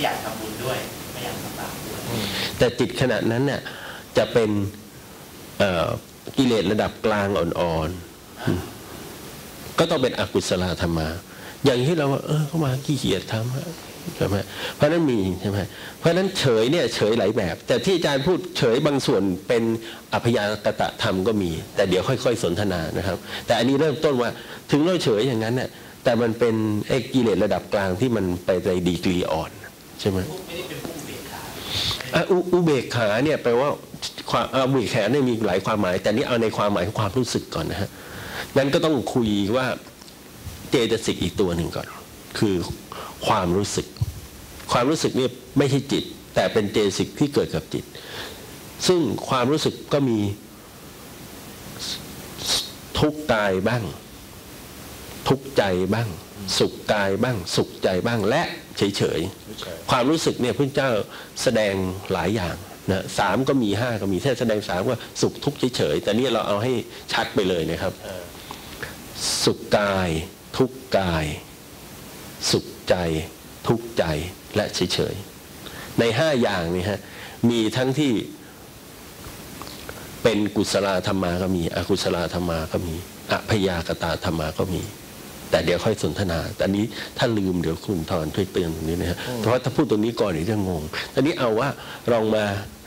ไม่อยากทำบุญด้วย ไม่อยากทำบาปด้วยแต่จิตขณะนั้นเนี่ยจะเป็นเอ่อกิเลสระดับกลางอ่อนๆ ก็ต้องเป็นอกุศลธรรมา อย่างที่เราว่า เออเข้ามาขี้เกียจทำฮะใช่ไหมเพราะฉะนั้นมีใช่ไหมเพราะฉะนั้นเฉยเนี่ยเฉยหลายแบบ แต่ที่อาจารย์พูดเฉยบางส่วนเป็นอภยากตะธรรมก็มี แต่เดี๋ยวค่อย ๆ สนทนานะครับ แต่อันนี้เริ่มต้นว่าถึงเราเฉยอย่างนั้นเนี่ยแต่มันเป็นไอ้กิเลสระดับกลางที่มันไปในดีกรีอ่อน ใช่ไหมอุอเบกขาเนี่ยแปลว่าความอุเบกขาเนี่ยมีหลายความหมาย แต่นี่เอาในความหมายของความรู้สึกก่อนนะฮะงั้นก็ต้องคุยว่าเจตสิกอีกตัวหนึ่งก่อน คือความรู้สึก ความรู้สึกเนี่ยไม่ใช่จิต แต่เป็นเจตสิกที่เกิดกับจิต ซึ่งความรู้สึกก็มีทุกกายบ้าง ทุกข์ใจบ้าง สุขกายบ้าง สุขใจบ้างและเฉยๆ ความรู้สึกเนี่ยพระเจ้าแสดงหลายอย่างนะสามก็มีห้าก็มีถ้าแสดงสามก็สุขทุกข์เฉยๆ แต่นี่เราเอาให้ชัดไปเลยนะครับ สุขกาย ทุกข์กาย สุขใจ ทุกข์ใจและเฉยๆ ในห้าอย่างนี่ฮะมีทั้งที่เป็นกุศลธรรมาก็มี อกุศลธรรมาก็มีอพยากตาธรรมาก็มี แต่เดี๋ยวค่อยสนทนาแต่อันนี้ถ้าลืมเดี๋ยวคุณทอนช่วยเตือนตรงนี้นะฮะเพราะว่าถ้าพูดตรงนี้ก่อนเดี๋ยวจะงงตอนนี้เอาว่าลองมา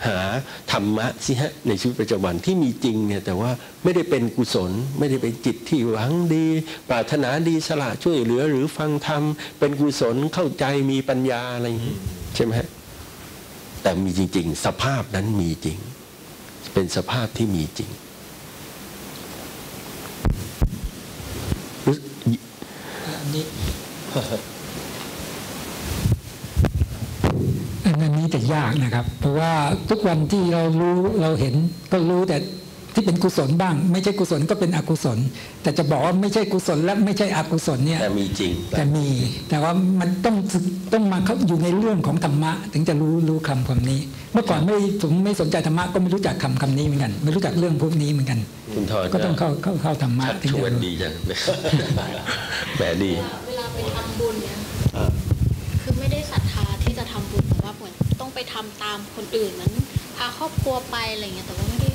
หาธรรมะสิฮะในชีวิตประจำวันที่มีจริงเนี่ยแต่ว่าไม่ได้เป็นกุศล ไม่ได้เป็นจิตที่หวังดี ปรารถนาดีสละช่วยเหลือหรือฟังธรรม เป็นกุศลเข้าใจมีปัญญาอะไรอย่างนี้ใช่ไหมฮะแต่มีจริง ๆ สภาพนั้นมีจริง เป็นสภาพที่มีจริง อันนี้ อันนี้แต่ยากนะครับ เพราะว่าทุกวันที่เรารู้เราเห็นก็รู้แต่ที่เป็นกุศลบ้าง ไม่ใช่กุศลก็เป็นอกุศล แต่จะบอกว่าไม่ใช่กุศลและไม่ใช่อกุศลเนี่ยแต่มีจริง แต่มี แต่ว่ามันต้องต้องมาเข้าอยู่ในเรื่องของธรรมะ ถึงจะรู้รู้คำคำนี้ เมื่อก่อนไม่ผมไม่สนใจธรรมะก็ไม่รู้จักคำคำนี้เหมือนกัน ไม่รู้จักเรื่องพวกนี้เหมือนกันคุณทอนก็ต้องเข้าเข้าเข้าธรรมะชักถึงชจะวนรู้ดีจังแหมดีเวลา ไปทำบุญเนี่ยคือไม่ได้ศรัทธาที่จะทำบุญแต่ว่าเหมือนต้องไปทำตามคนอื่นเหมือนพาครอบครัวไปอะไรเงี้ยแต่ว่าไม่ได้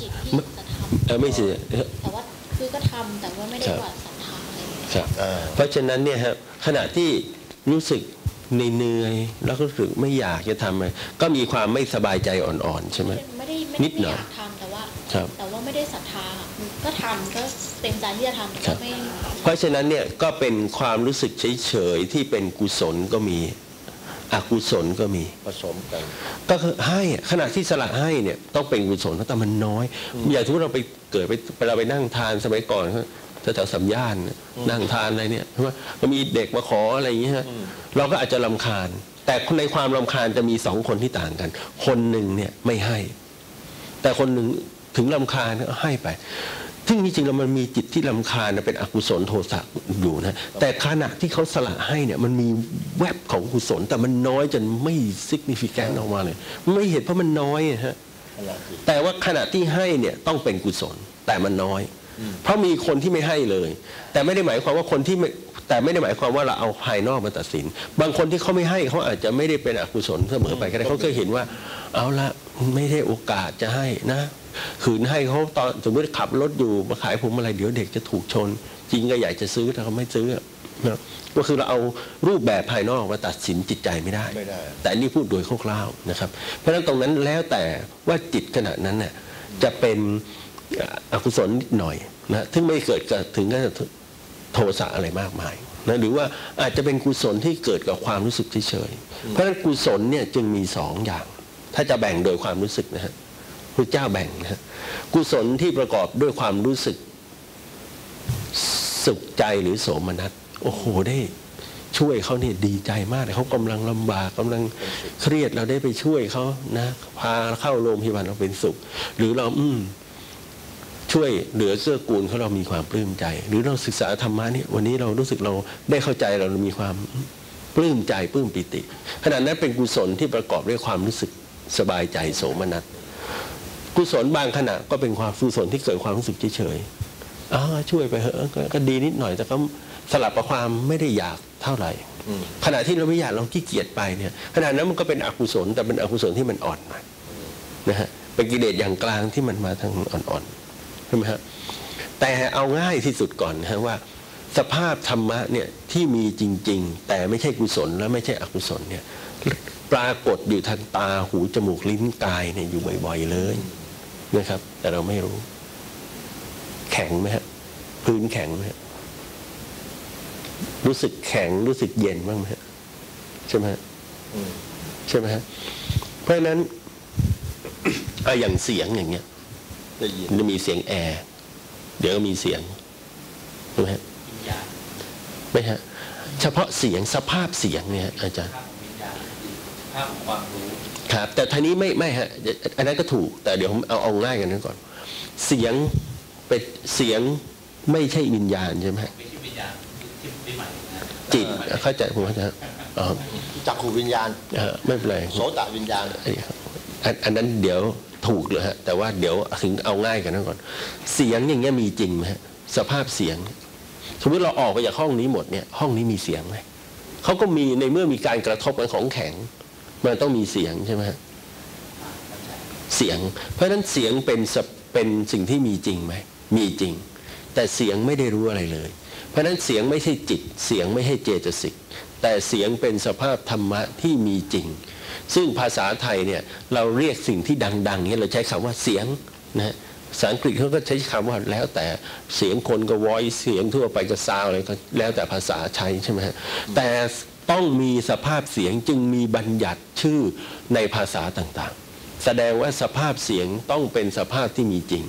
จิตที่จะทเออไม่ใช่ำแต่ว่าคือก็ทำแต่ว่าไม่ได้ครับว่าศรัทธาอะไรเงี้ยครับอ่าเพราะฉะนั้นเนี่ยครับขณะที่รู้สึกเหนื่อยๆแล้วก็รู้สึกไม่อยากจะทำอะไรก็มีความไม่สบายใจอ่อนๆใช่ไหมไม่ได้ไม่นิได้ดหน่ไม่อยอยากทำแต่ว่าครับแต่ว่าไม่ได้ศรัทธาก็ทำก็เต็มใจที่จะทำแต่ครัก็บไม่ เพราะฉะนั้นเนี่ยก็เป็นความรู้สึกเฉยๆที่เป็นกุศลก็มีอกุศลก็มีผสมกันก็คือให้อะขณะที่สละให้เนี่ยต้องเป็นกุศลแต่มันน้อย อย่างที่เราไปเกิดไปเราไปนั่งทานสมัยก่อนแถวๆสัมย่านน่ะนั่งทานอะไรเนี่ยใช่ไหมก็มีเด็กมาขออะไรอย่างเงี้ยฮะเราก็อาจจะลำคาญ แต่ในความลำคาญจะมีสองคนที่ต่างกัน คนหนึ่งเนี่ยไม่ให้ แต่คนหนึ่งถึงลำคาญก็ให้ไป ซึ่งจริงๆแล้วมันมีจิตที่ลำคาญเป็นอกุศลโทสะอยู่นะแต่ขณะที่เขาสละให้เนี่ยมันมีแวบของกุศล แต่มันน้อยจนไม่ significant ออกมาเลย ไม่เห็นเพราะมันน้อยอะฮะแต่ว่าขณะที่ให้เนี่ยต้องเป็นกุศลแต่มันน้อย เพราะมีคนที่ไม่ให้เลย แต่ไม่ได้หมายความว่าคนที่ไม่แต่ไม่ได้หมายความว่าเราเอาภายนอกมาตัดสิน บางคนที่เขาไม่ให้เขาอาจจะไม่ได้เป็นอกุศลเสมอไปก็ได้เขาก็เห็นว่า เอาละไม่ได้โอกาสจะให้นะ ขืนให้เขาตอนสมมติขับรถอยู่มาขายผมอะไรเดี๋ยวเด็กจะถูกชน จริงก็อยากจะซื้อแต่เขาไม่ซื้อนะก็คือเราเอารูปแบบภายนอกมาตัดสินจิตใจไม่ได้ไม่ได้แต่อันนี่พูดโดยคร่าวๆนะครับ เพราะฉะนั้นตรงนั้นแล้วแต่ว่าจิตขณะนั้นเนี่ยจะเป็นอกุศลนิดหน่อยนะซึ่งไม่เกิดกับถึงกับโทสะอะไรมากมายนะหรือว่าอาจจะเป็นกุศลที่เกิดกับความรู้สึกเฉยๆเพราะฉะนั้นกุศลเนี่ยจึงมีสองอย่าง ถ้าจะแบ่งโดยความรู้สึกนะฮะ พระเจ้าแบ่งนะกุศลที่ประกอบด้วยความรู้สึกสุขใจหรือโสมนัสโอ้โหได้ช่วยเขาเนี่ยดีใจมากเลยเขากำลังลำบากกำลังเครียดเราได้ไปช่วยเขานะพาเข้าโรงพยาบาลเราเป็นสุข หรือเราอืมช่วยเหลือเกื้อกูลเขาเรามีความปลื้มใจ หรือเราศึกษาธรรมะเนี่ยวันนี้เรารู้สึกเราได้เข้าใจเรามีความปลื้มใจปลื้มปิติขณะนั้นเป็นกุศลที่ประกอบด้วยความรู้สึกสบายใจโสมนัส กุศลบางขณะก็เป็นความกุศลที่เกิดความรู้สึกเฉยๆอ่าช่วยไปเหอะก็ดีนิดหน่อยแต่ก็สลับกับความไม่ได้อยากเท่าไหร่ขณะที่เราไม่อยากเราขี้เกียจไปเนี่ยขณะนั้นมันก็เป็นอกุศลแต่เป็นอกุศลที่มันอ่อนหน่อยนะฮะเป็นกิเลสอย่างกลางที่มันมาทางอ่อนๆใช่ไหมฮะแต่เอาง่ายที่สุดก่อนนะฮะว่า สภาพธรรมะเนี่ยที่มีจริง ๆ แต่ไม่ใช่กุศลและไม่ใช่อกุศลเนี่ยปรากฏอยู่ทางตาหูจมูกลิ้นกายเนี่ยอยู่บ่อย ๆ เลย นะครับ แต่เราไม่รู้ แข็งไหมฮะพื้นแข็งไหมฮะรู้สึกแข็งรู้สึกเย็นบ้างไหมฮะใช่ไหมฮะอืมใช่ไหมฮะเพราะฉะนั้นเอาอย่างเสียงอย่างเงี้ยได้ยินมันจะมีเสียงแอร์เดี๋ยวก็มีเสียงใช่ไหมฮะวิญญาณไม่ฮะเฉพาะเสียงสภาพเสียงเนี่ยอาจารย์ภาพของวิญญาณภาพของความรู้ ครับ แต่ทีนี้ไม่ไม่ฮะอันนั้นก็ถูก แต่เดี๋ยวผมเอาเอาง่ายกันนั้นก่อน เสียงเป็นเสียงไม่ใช่วิญญาณใช่ไหมฮะไม่ใช่วิญญาณที่ที่หมายถึงนะจิตเข้าใจผมเข้าใจอ๋อจักขูวิญญาณเออไม่เป็นไรโสตวิญญาณไอ้ครับอันอันนั้นเดี๋ยวถูกเลยฮะแต่ว่าเดี๋ยวถึงเอาง่ายกันนั้นก่อน เสียงอย่างเงี้ยมีจริงไหมฮะสภาพเสียงสมมติเราออกไปจากห้องนี้หมดเนี่ยห้องนี้มีเสียงไหมเขาก็มีในเมื่อมีการกระทบกันของแข็ง มันต้องมีเสียงใช่ไหมเสียง เพราะฉะนั้นเสียงเป็นเป็นสิ่งที่มีจริงไหมมีจริง แต่เสียงไม่ได้รู้อะไรเลย เพราะฉะนั้นเสียงไม่ใช่จิต เสียงไม่ใช่เจตสิกแต่เสียงเป็นสภาพธรรมะที่มีจริง ซึ่งภาษาไทยเนี่ยเราเรียกสิ่งที่ดังๆเนี่ยเราใช้คำว่าเสียงนะฮะภาษาอังกฤษเขาก็ใช้คำว่าแล้วแต่เสียงคนก็ voice เสียงทั่วไปก็ sound อะไรก็แล้วแต่ภาษาใช้ใช่ไหมฮะแต่ ต้องมีสภาพเสียงจึงมีบัญญัติชื่อในภาษาต่างๆ แสดงว่าสภาพเสียงต้องเป็นสภาพที่มีจริง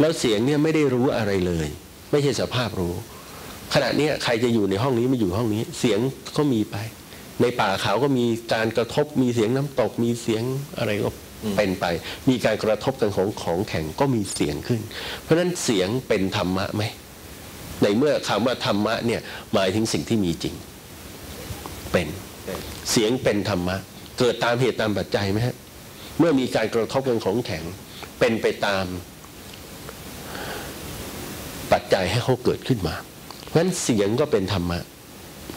แล้วเสียงเนี่ยไม่ได้รู้อะไรเลย ไม่ใช่สภาพรู้ ขณะเนี้ยใครจะอยู่ในห้องนี้ไม่อยู่ห้องนี้ เสียงก็มีไป ในป่าเขาก็มีการกระทบมีเสียงน้ำตก มีเสียงอะไรก็เป็นไป มีการกระทบกันของของแข็งก็มีเสียงขึ้น เพราะฉะนั้นเสียงเป็นธรรมะไหมในเมื่อคำว่าธรรมะเนี่ยหมายถึงสิ่งที่มีจริง เป็นเป็น เสียงเป็นธรรมะ เกิดตามเหตุตามปัจจัยไหมฮะ เมื่อมีการกระทบกันของแข็ง เป็นไปตามปัจจัยให้เขาเกิดขึ้นมาเพราะฉะนั้นเสียงก็เป็นธรรมะ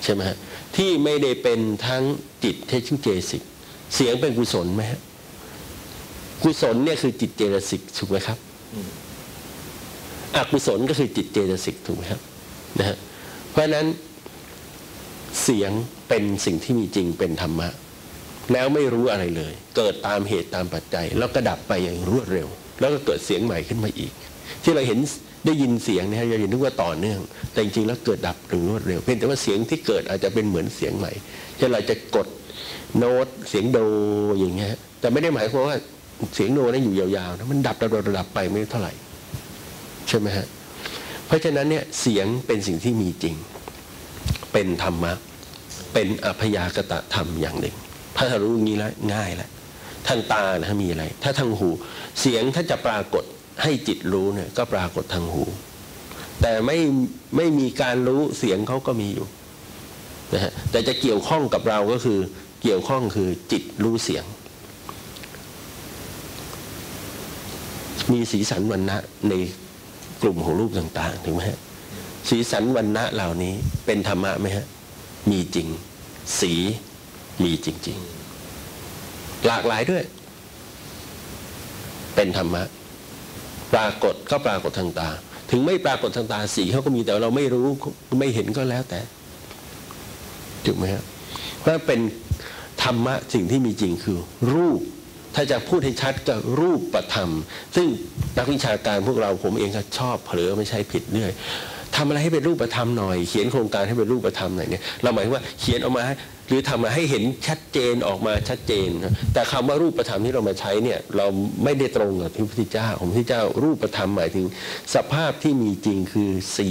ใช่ไหมฮะที่ไม่ได้เป็นทั้งจิตเทชิงเจสิกเสียงเป็นกุศลไหมฮะกุศลเนี่ยคือจิตเจตสิกถูกไหมครับอืมอกุศลก็คือจิตเจตสิกถูกไหมครับนะฮะเพราะฉะนั้นเสียง เป็นสิ่งที่มีจริงเป็นธรรมะ แล้วไม่รู้อะไรเลย เกิดตามเหตุตามปัจจัย แล้วก็ดับไปอย่างรวดเร็ว แล้วก็เกิดเสียงใหม่ขึ้นมาอีก ที่เราเห็นได้ยินเสียงเนี่ยเราเห็นนึกว่าต่อเนื่อง แต่จริงๆแล้วเกิดดับอย่างรวดเร็ว เพียงแต่ว่าเสียงที่เกิดอาจจะเป็นเหมือนเสียงใหม่เช่เราจะกดโน้ตเสียงโดอย่างเงี้ยแต่ไม่ได้หมายความว่าเสียงโดนั้นอยู่ยาวๆนะมันดับดับดับดับไปไม่เท่าไหร่ใช่ไหมฮะเพราะฉะนั้นเนี่ยเสียงเป็นสิ่งที่มีจริง เป็นธรรมะ เป็นอพยากตะธรรมอย่างหนึ่ง ถ้ารารู้อย่างนี้แล้วง่ายแล้วทางตานะมีอะไร ถ้าทางหู เสียงถ้าจะปรากฏให้จิตรู้เนี่ยก็ปรากฏทางหู แต่ไม่ไม่มีการรู้เสียงเขาก็มีอยู่นะฮะแต่จะเกี่ยวข้องกับเราก็คือเกี่ยวข้องคือจิตรู้เสียง มีสีสันวันณะในกลุ่มของรูปต่าง ๆถูกไหมฮะสีสันวันณะเหล่านี้เป็นธรรมะไหมฮะ มีจริง สีมีจริง ๆ หลากหลายด้วย เป็นธรรมะ ปรากฏก็ปรากฏทางตา ถึงไม่ปรากฏทางตาสีเขาก็มีแต่เราไม่รู้ไม่เห็นก็แล้วแต่ถูกไหมครับเพราะเป็นธรรมะสิ่งที่มีจริงคือ รูป ถ้าจะพูดให้ชัดก็รูปประธรรม ซึ่งนักวิชาการพวกเราผมเองก็ชอบเผลอไม่ใช่ผิดเรื่อย ทำอะไรให้เป็นรูปธรรมหน่อย เขียนโครงการให้เป็นรูปธรรมหน่อยเนี่ยเราหมายถึงว่าเขียนออกมาให้หรือทำมาให้เห็นชัดเจนออกมาชัดเจน แต่คำว่ารูปธรรมที่เรามาใช้เนี่ยเราไม่ได้ตรงกับพระพุทธเจ้าของพระพุทธเจ้ารูปธรรมหมายถึง สภาพที่มีจริงคือสี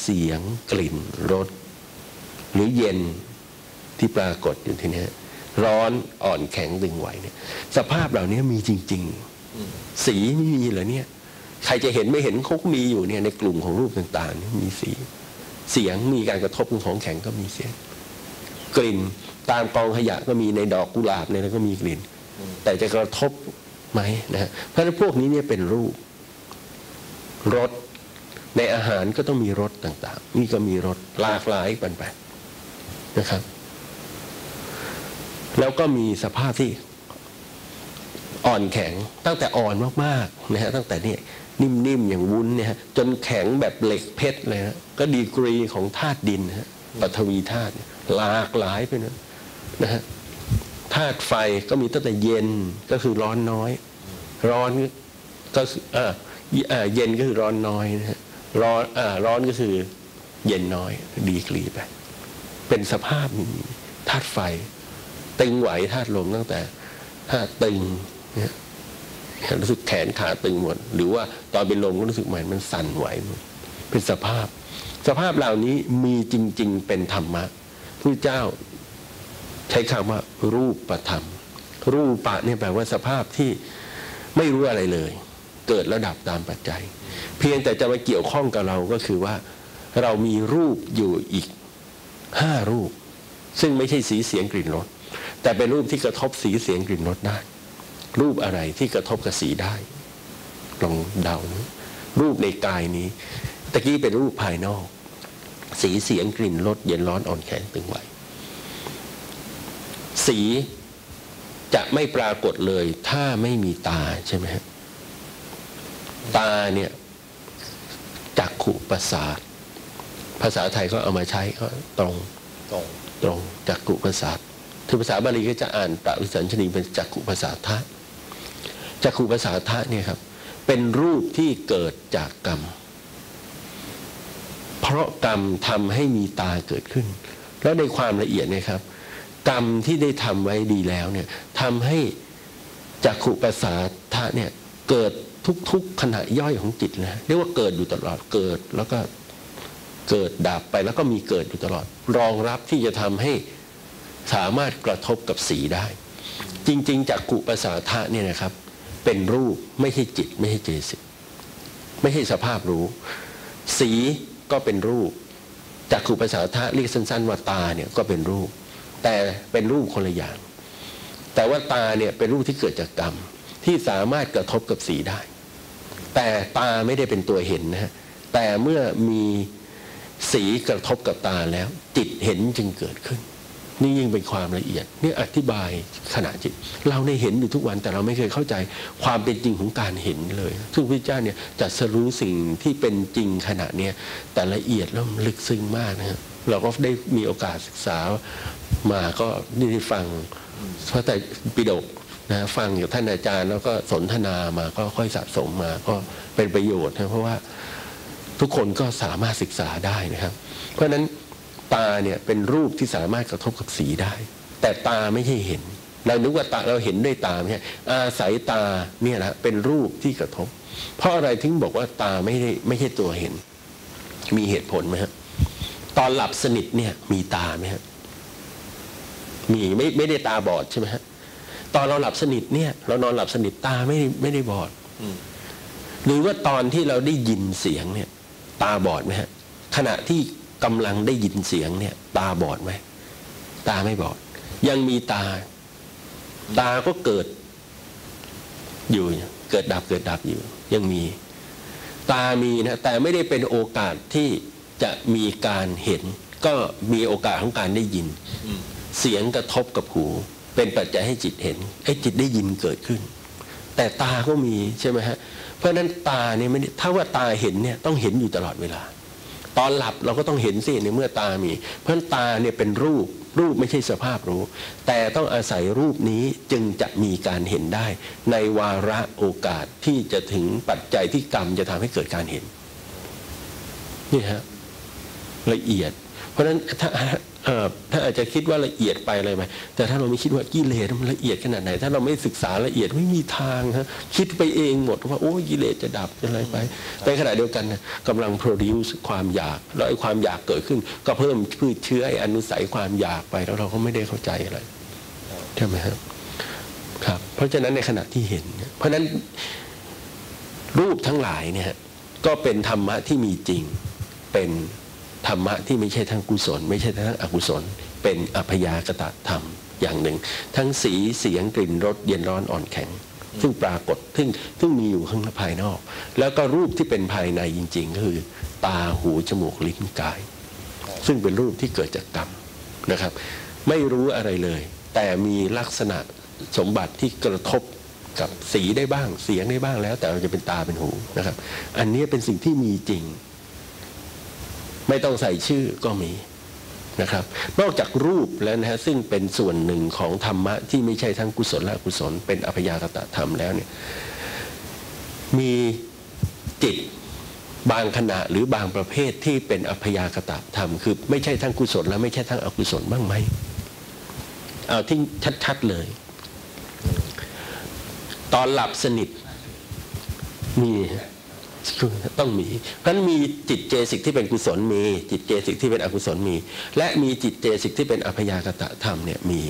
เสียง กลิ่นรสหรือเย็นที่ปรากฏอยู่ที่นี้ร้อนอ่อนแข็งดึงไหวเนี่ยสภาพเหล่านี้มีจริง ๆ สีไม่มีเหรอเนี่ย ใครจะเห็นไม่เห็นเขาก็มีอยู่เนี่ยในกลุ่มของรูปต่างๆมีสีเสียงมีการกระทบของแข็งก็มีเสียง กลิ่นตามกองขยะก็มีในดอกกุหลาบเนี่ยก็มีกลิ่น แต่จะกระทบไหมนะฮะเพราะฉะนั้นพวกนี้เนี่ยเป็นรูปรสในอาหารก็ต้องมีรสต่าง ๆ นี่ก็มีรสหลากหลายกันไปนะครับ แล้วก็มีสภาพที่อ่อนแข็งตั้งแต่อ่อนมากๆนะฮะตั้งแต่เนี่ย นิ่มๆ อย่างวุ้นเนี่ยจนแข็งแบบเหล็กเพชรเลยนะก็ดีกรีของธาตุดินนะฮะปฐวีธาตุหลากหลายไปนะนะฮะธาตุไฟก็มีตั้งแต่เย็นก็คือร้อนน้อย ร้อนก็คือเอ่อเอ่อเย็นก็คือร้อนน้อยนะฮะร้อนอ่อร้อนก็คือเย็นน้อย ดีกรีไป เป็นสภาพธาตุไฟ ตึงไหวธาตุลมตั้งแต่ธาตุตึงเนี่ย รู้สึกแขนขาตึงหมด หรือว่าตอนเป็นลมก็รู้สึกเหมือนมันสั่นไหวหมดเป็นสภาพ สภาพเหล่านี้มีจริง ๆ เป็นธรรมะพระเจ้า ใช้คำว่า รูปประธรรม รูปะเนี่ยแปลว่าสภาพที่ไม่รู้อะไรเลย เกิดระดับตามปัจจัย เพียงแต่จะมาเกี่ยวข้องกับเราก็คือว่า เรามีรูปอยู่อีกห้ารูป ซึ่งไม่ใช่สีเสียงกลิ่นรสแต่เป็นรูปที่กระทบสีเสียงกลิ่นรสได้ รูปอะไรที่กระทบกับสีได้ลองเดานะรูปในกายนี้ตะกี้เป็นรูปภายนอก สีเสียงกลิ่นรสเย็นร้อนอ่อนแข็งตึงไหวสีจะไม่ปรากฏเลยถ้าไม่มีตาใช่ไหมฮะตาเนี่ยจักขุประสาท ภาษาไทยก็เอามาใช้ก็ตรงตรงตรงจักขุประสาทคือภาษาบาลีก็จะอ่านปราวิสัญชนีเป็นจักขุประสาทะ จักขุประสาทะเนี่ยครับ เป็นรูปที่เกิดจากกรรม เพราะกรรมทำให้มีตาเกิดขึ้น แล้วในความละเอียดเนี่ยครับ กรรมที่ได้ทำไว้ดีแล้วเนี่ยทำให้จักขุประสาทะเนี่ยเกิดทุกๆขณะย่อยของจิตนะเรียกว่าเกิดอยู่ตลอดเกิดแล้วก็เกิดดับไปแล้วก็มีเกิดอยู่ตลอด รองรับที่จะทำให้สามารถกระทบกับสีได้ จริง ๆจากกุปสาทะเนี่ยนะครับ เป็นรูปไม่ใช่จิต ไม่ใช่เจสิกไม่ใช่สภาพรู้ สีก็เป็นรูปจากกุปสาทะเรียกสั้น ๆ ว่าตาเนี่ยก็เป็นรูป แต่เป็นรูปคนละอย่าง แต่ว่าตาเนี่ยเป็นรูปที่เกิดจากกรรม ที่สามารถกระทบกับสีได้ แต่ตาไม่ได้เป็นตัวเห็นนะฮะแต่เมื่อมีสีกระทบกับตาแล้ว จิตเห็นจึงเกิดขึ้น นี่ยิ่งเป็นความละเอียดนี่อธิบายขณะจิต เราในเห็นอยู่ทุกวันแต่เราไม่เคยเข้าใจความเป็นจริงของการเห็นเลย ซึ่งพระเจ้าเนี่ยจะสรู้สิ่งที่เป็นจริงขณะเนี้ยแต่ละเอียดแล้วลึกซึ้งมากนะครับเราก็ได้มีโอกาสศึกษามาก็ได้ฟังพระแต่ปิฎกนะฟังจากท่านอาจารย์แล้วก็สนทนามาก็ค่อยสะสมมาก็เป็นประโยชน์นะเพราะว่าทุกคนก็สามารถศึกษาได้นะครับ เพราะฉะนั้น ตาเนี่ยเป็นรูปที่สามารถกระทบกับสีได้ แต่ตาไม่ใช่เห็น เรานึกว่าตาเราเห็นด้วยตาไม่ใช่อาศัยตาเนี่ยนะเป็นรูปที่กระทบ เพราะอะไรถึงบอกว่าตาไม่ได้ไม่ใช่ตัวเห็น มีเหตุผลไหมครัตอนหลับสนิทเนี่ยมีตาไหมครมีไม่ไม่ได้ตาบอดใช่ไหมฮะตอนเราหลับสนิทเนี่ย เรานอนหลับสนิทตาไม่ได้ไม่ได้บอดหรือว่าตอนที่เราได้ยินเสียงเนี่ย ตาบอดไหมฮะขณะที่ กำลังได้ยินเสียงเนี่ย ตาบอดไหมตาไม่บอด ยังมีตา ตาก็เกิด อยู่เกิดดับเกิดดับอยู่ ยังมี ตามีนะแต่ไม่ได้เป็นโอกาสที่จะมีการเห็น ก็มีโอกาสของการได้ยิน เสียงกระทบกับหู เป็นปัจจัยให้จิตเห็นไอ้จิตได้ยินเกิดขึ้น แต่ตาก็มีใช่ไหมฮะเพราะฉะนั้นตาเนี่ยไม่ถ้าว่าตาเห็นเนี่ยต้องเห็นอยู่ตลอดเวลา ตอนหลับเราก็ต้องเห็นสิในเมื่อตามี เพราะตาเนี่ยเป็นรูปรูปไม่ใช่สภาพรู้ แต่ต้องอาศัยรูปนี้จึงจะมีการเห็นได้ ในวาระโอกาสที่จะถึงปัจจัยที่กรรมจะทำให้เกิดการเห็นนี่ฮะละเอียด เพราะฉะนั้นถ้า ถ้าอาจจะคิดว่าละเอียดไปอะไรไหมแต่ถ้าเราไม่คิดว่ากิเลสมันละเอียดขนาดไหน ถ้าเราไม่ศึกษาละเอียดไม่มีทางฮะคิดไปเองหมดว่าโอ้กิเลสจะดับจะอะไรไปแต่ขณะเดียวกันนะกำลัง produce ความอยากแล้วไอ้ความอยากเกิดขึ้น ก็เพิ่มพืชเชื้อไอ้อนุสัยความอยากไปแล้วเราก็ไม่ได้เข้าใจอะไรใช่ไหมครับครับ เพราะฉะนั้นในขณะที่เห็นเนี่ยเพราะฉะนั้นรูปทั้งหลายเนี่ยก็เป็นธรรมะที่มีจริงเป็น ธรรมะที่ไม่ใช่ทั้งกุศล ไม่ใช่ทั้งอกุศล เป็นอัพยากตะธรรมอย่างหนึ่ง ทั้งสีเสียงกลิ่นรสเย็นร้อนอ่อนแข็ง ซึ่งปรากฏซึ่งซึ่งมีอยู่ข้างภายนอก แล้วก็รูปที่เป็นภายในจริง ๆ ก็คือ ตาหูจมูกลิ้นกาย ซึ่งเป็นรูปที่เกิดจากกรรมนะครับ ไม่รู้อะไรเลย แต่มีลักษณะสมบัติที่กระทบกับสีได้บ้างเสียงได้บ้างแล้ว แต่เราจะเป็นตาเป็นหูนะครับ อันนี้เป็นสิ่งที่มีจริง ไม่ต้องใส่ชื่อก็มีนะครับ นอกจากรูปแล้วนะฮะซึ่งเป็นส่วนหนึ่งของธรรมะที่ไม่ใช่ทั้งกุศลและกุศล เป็นอภยากตธรรมแล้วเนี่ยมีจิตบางขณะหรือบางประเภทที่เป็นอภยากตธรรม คือไม่ใช่ทั้งกุศลและไม่ใช่ทั้งอกุศลบ้างไหมเอาที่ชัดๆเลย ตอนหลับสนิทมี ต้องมีเพราะฉะนั้นมีจิตเจสิกที่เป็นกุศลมี จิตเจสิกที่เป็นอกุศลมี และมีจิตเจสิกที่เป็นอภยากตธรรมเนี่ยมี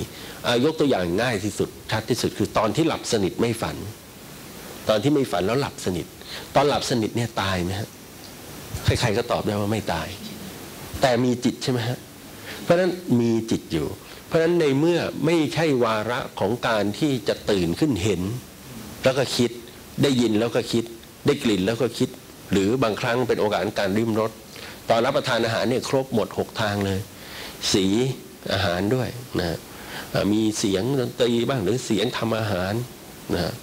ยกตัวอย่างง่ายที่สุดชัดที่สุดคือตอนที่หลับสนิทไม่ฝัน ตอนที่ไม่ฝันแล้วหลับสนิท ตอนหลับสนิทเนี่ยตายไหมฮะใครๆก็ตอบได้ว่าไม่ตาย แต่มีจิตใช่ไหมฮะเพราะฉะนั้นมีจิตอยู่ เพราะฉะนั้นในเมื่อไม่ใช่วาระของการที่จะตื่นขึ้นเห็น แล้วก็คิดได้ยินแล้วก็คิด ได้กลิ่นแล้วก็คิด หรือบางครั้งเป็นโอกาสการริมรสตอนรับประทานอาหารเนี่ยครบหมดหกทางเลย สีอาหารด้วยนะฮะอ่ามีเสียงดนตรีบ้างหรือเสียงทำอาหารนะฮะ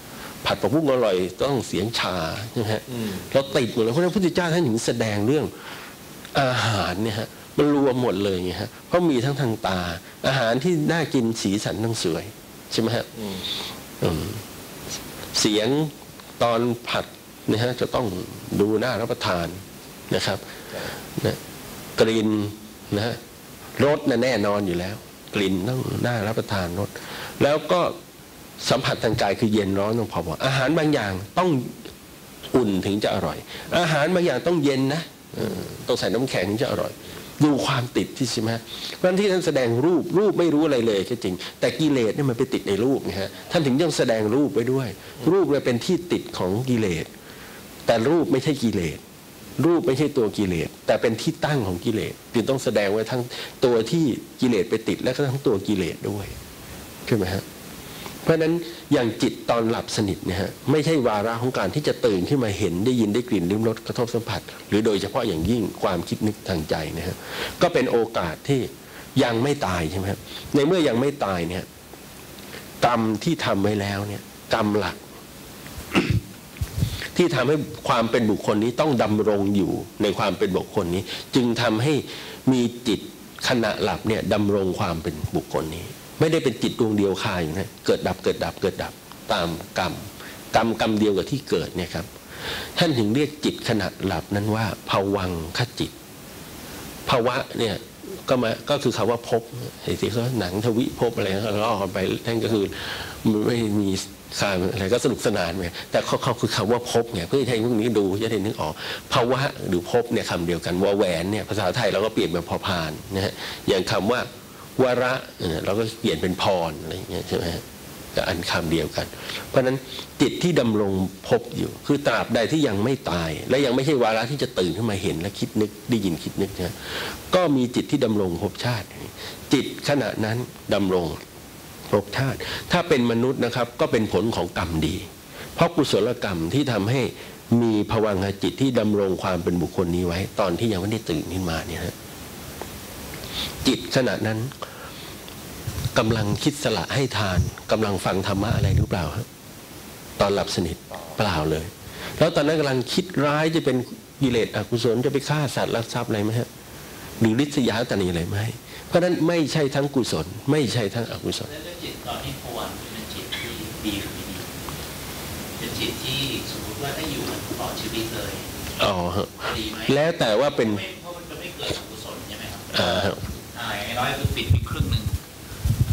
ผัดผักบุ้งอร่อยต้องเสียงชาใช่ไหมฮะอืมเราติดหมดเลยเพราะฉะนั้นพระพุทธเจ้าท่านถึงแสดงเรื่องอาหารเนี่ยฮะมันรวมหมดเลยไงฮะเพราะมีทั้งทางตา อาหารที่น่ากินสีสันทั้งสวย ใช่ไหมฮะอืมอืมเสียงตอนผัด นะฮะจะต้องดูหน่ารับประทานนะครับนะกลิ่นนะฮะรสนะแน่นอนอยู่แล้ว กลิ่นต้องน่ารับประทานรสแล้วก็สัมผัสทางกายคือเย็นร้อนต้องพอบอกอาหารบางอย่างต้องอุ่นถึงจะอร่อย อาหารบางอย่างต้องเย็นนะต้องใส่น้ำแข็งถึงจะอร่อย ดูความติดที่ใช่ไหมเพราะฉะนั้นที่ท่านแสดงรูปรูปไม่รู้อะไรเลยก็จริง แต่กิเลสเนี่ยมันไปติดในรูปนะฮะท่านถึงยังแสดงรูปไว้ด้วย รูปเนี่ยเป็นที่ติดของกิเลส แต่รูปไม่ใช่กิเลสรูปไม่ใช่ตัวกิเลสแต่เป็นที่ตั้งของกิเลสจึงต้องแสดงไว้ทั้งตัวที่กิเลสไปติดและก็ทั้งตัวกิเลสด้วยใช่ไหมฮะเพราะฉะนั้นอย่างจิตตอนหลับสนิทนี่ยฮะไม่ใช่วาระของการที่จะตื่นขึ้นมาเห็นได้ยินได้กลิ่นลิ้มรสกระทบสัมผัส หรือโดยเฉพาะอย่างยิ่งความคิดนึกทางใจนะฮะก็เป็นโอกาสที่ยังไม่ตายใช่ไหมครับในเมื่อยังไม่ตายเนี่ยกรรมที่ทำไว้แล้วเนี่ยกรรมหลัก ที่ทำให้ความเป็นบุคคลนี้ต้องดำรงอยู่ในความเป็นบุคคลนี้ จึงทำให้มีจิตขณะหลับเนี่ยดำรงความเป็นบุคคลนี้ ไม่ได้เป็นจิตดวงเดียวคายอยู่นะเกิดดับเกิดดับเกิดดับตามกรรมกรรมกรรมเดียวกับที่เกิดเนี่ยครับ ท่านถึงเรียกจิตขณะหลับนั้นว่าภวังคจิตภาวะเนี่ยก็มาก็คือคำว่าภพไอ้ที่เขาหนังทวิภพอะไรเขาล่อกันไปนั่นก็คือไม่มี ค่าอะไรก็สนุกสนานไปแต่เขาเขาคือคำว่าภพไงเพื่อให้พวกนี้ดูจะได้นึกออกภาวะหรือภพเนี่ยคำเดียวกันวาแหวนเนี่ยภาษาไทยเราก็เปลี่ยนเป็นพอพานนะฮะอย่างคำว่าวระเราก็เปลี่ยนเป็นพรอะไรอย่างเงี้ยใช่ไหมฮะก็อันคำเดียวกัน เพราะฉะนั้นจิตที่ดำรงภพอยู่ คือตราบใดที่ยังไม่ตาย และยังไม่ใช่วาระที่จะตื่นขึ้นมาเห็นและคิดนึกได้ยินคิดนึกนะก็มีจิตที่ดำรงภพชาติ จิตขณะนั้นดำรง ภพชาติ ถ้าเป็นมนุษย์นะครับก็เป็นผลของกรรมดี เพราะกุศลกรรมที่ทำให้มีภวังคจิตที่ดำรงความเป็นบุคคลนี้ไว้ ตอนที่ยังไม่ได้ตื่นขึ้นมาเนี่ยฮะจิตขณะนั้นกำลังคิดสละให้ทานกำลังฟังธรรมะอะไรหรือเปล่าครับตอนหลับสนิทเปล่าเลย แล้วตอนนั้นกำลังคิดร้ายจะเป็นกิเลสอกุศลจะไปฆ่าสัตว์ลักทรัพย์อะไรไหมฮะหรือริษยาตนีอะไรไหมเพราะนั้นไม่ใช่ทั้งกุศล ไม่ใช่ทั้งอกุศล ตตอนที่พวันเป็นจิตที่ดีหรือไม่ดี เป็นจิตที่สมมติว่าได้อยู่ตลอดชีวิตเลยอ๋อฮะดีไหมแล้วแต่ว่าเป็นไม่เพราะมันจะไม่เกิดอกุศลใช่ไหมครับอ่าฮะอ่าอย่างน้อยคือปิดไปครึ่งหนึ่ง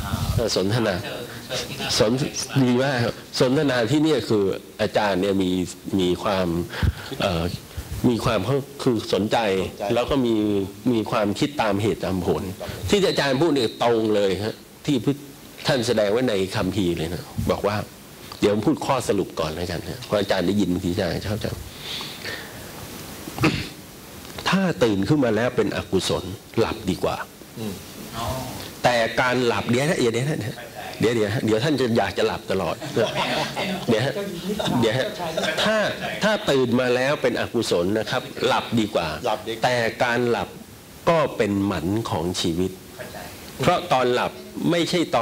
อ่าเออสนทนาเชิญเชิญที่หน้าสนดีมากครับสนทนาที่เนี่ยคืออาจารย์เนี่ยมีมีความเอ่อมีความเขาคือสนใจ แล้วก็มีมีความคิดตามเหตุตามผล ที่อาจารย์พูดเนี่ยตรงเลยฮะที่พุ ทธท่านแสดงไว้ในคัมภีร์เลยนะบอกว่า เดี๋ยวผมพูดข้อสรุปก่อนแล้วกันนะเพราะอาจารย์ได้ยินบางทีอาจารย์ชอบจังถ้าตื่นขึ้นมาแล้วเป็นอกุศลหลับดีกว่าอ๋อแต่การหลับเดี๋ยวนะเดี๋ยวนะเดี๋ยวเดี๋ยวเดี๋ยวท่านจะอยากจะหลับตลอด เดี๋ยวฮะเดี๋ยวฮะถ้าถ้าตื่นมาแล้วเป็นอกุศลนะครับ หลับดีกว่าหลับดีกว่าแต่การหลับก็เป็นหมันของชีวิตเข้าใจเพราะตอนหลับไม่ใช่ตอน